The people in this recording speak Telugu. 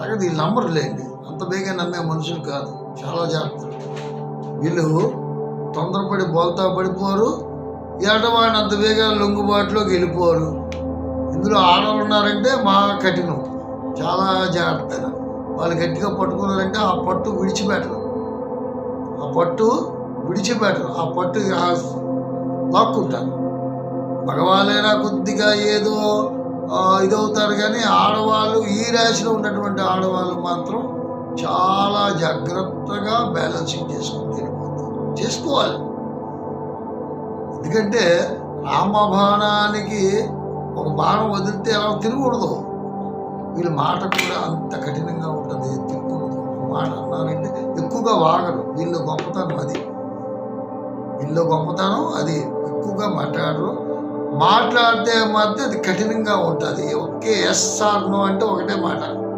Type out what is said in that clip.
అంతగా వీళ్ళు నమ్మరు లేండి. అంత బేగా నమ్మే మనుషులు కాదు. చాలా జాగ్రత్త వీళ్ళు తొందరపడి బోల్తా పడిపోరు ఏటవాడిని అంత బేగా లొంగుబాటులోకి వెళ్ళిపోరు. ఇందులో ఆడవాళ్ళు ఉన్నారంటే మా కఠినం. చాలా జాగ్రత్త వాళ్ళు గట్టిగా పట్టుకున్నారంటే ఆ పట్టు విడిచిపెట్టరు. ఆ పట్టు విడిచిపెట్టరు. ఆ పట్టు లాక్కుంటారు. మగవాళ్ళైనా కొద్దిగా ఏదో ఇదవుతారు కానీ ఆడవాళ్ళు రాశిలో ఉన్నటువంటి ఆడవాళ్ళు మాత్రం చాలా జాగ్రత్తగా బ్యాలెన్సింగ్ చేసుకుని తిరిగిపోతారు చేసుకోవాలి. ఎందుకంటే రామబాణానికి ఒక బాణం వదిలితే ఎలా తిరగకూడదు వీళ్ళ మాట కూడా అంత కఠినంగా ఉంటుంది తిరగకూడదు ఒక మాట అన్నారంటే ఎక్కువగా వాగరు. వీళ్ళు గొప్పతనం అది. వీళ్ళు గొప్పతనం అది. ఎక్కువగా మాట్లాడరు. మాట్లాడితే మాత్రం అది కఠినంగా ఉంటుంది. ఒకే ఎస్ ఆర్ నో అంటే ఒకటే మాట.